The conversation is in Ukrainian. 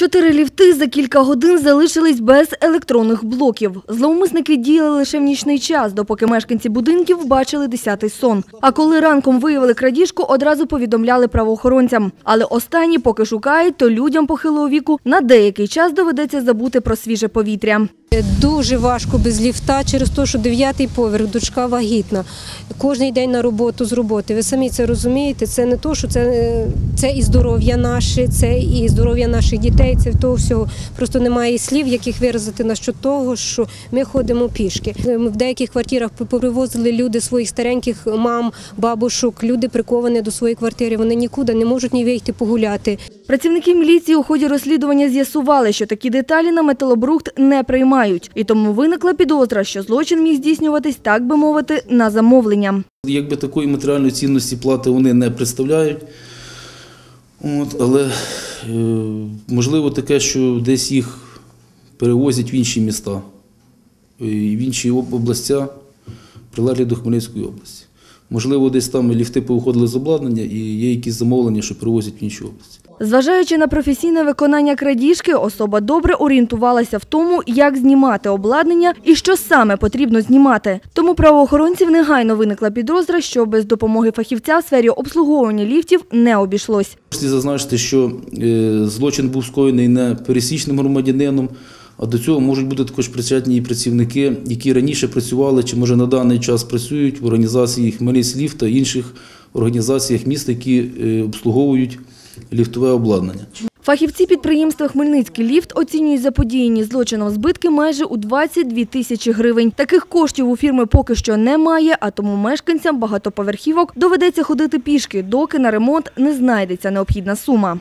Чотири ліфти за кілька годин залишились без електронних блоків. Зловмисники діяли лише в нічний час, допоки мешканці будинків бачили десятий сон. А коли ранком виявили крадіжку, одразу повідомляли правоохоронцям. Але останні, поки шукають, то людям похилого віку на деякий час доведеться забути про свіже повітря. Дуже важко без ліфта через те, що дев'ятий поверх, дочка вагітна. Кожний день на роботу з роботи. Ви самі це розумієте. Це не то, що це, це і здоров'я наше, це і здоров'я наших дітей. Це того всього. Просто немає слів, яких виразити на що того, що ми ходимо пішки. Ми в деяких квартирах привозили люди своїх стареньких мам, бабушок. Люди приковані до своєї квартири. Вони нікуди не можуть ні вийти погуляти. Працівники міліції у ході розслідування з'ясували, що такі деталі на металобрухт не приймають. І тому виникла підозра, що злочин міг здійснюватись, так би мовити, на замовлення. Якби такої матеріальної цінності плати вони не представляють. От, але е, можливо таке, що десь їх перевозять в інші міста, е, в інші об- областя, прилеглі до Хмельницької області. Можливо, десь там ліфти повиходили з обладнання і є якісь замовлення, що перевозять в інші області. Зважаючи на професійне виконання крадіжки, особа добре орієнтувалася в тому, як знімати обладнання і що саме потрібно знімати. Тому правоохоронців негайно виникла підозра, що без допомоги фахівця в сфері обслуговування ліфтів не обійшлось. Слід зазначити, що е, злочин був скоєний не пересічним громадянином, а до цього можуть бути також причетні і працівники, які раніше працювали чи може на даний час працюють в організації Хмельницький та інших організаціях міста, які е, обслуговують ліфтове обладнання. Фахівці підприємства Хмельницький ліфт оцінюють заподіяні злочином збитки майже у 22 тисячі гривень. Таких коштів у фірми поки що немає, а тому мешканцям багатоповерхівок доведеться ходити пішки, доки на ремонт не знайдеться необхідна сума.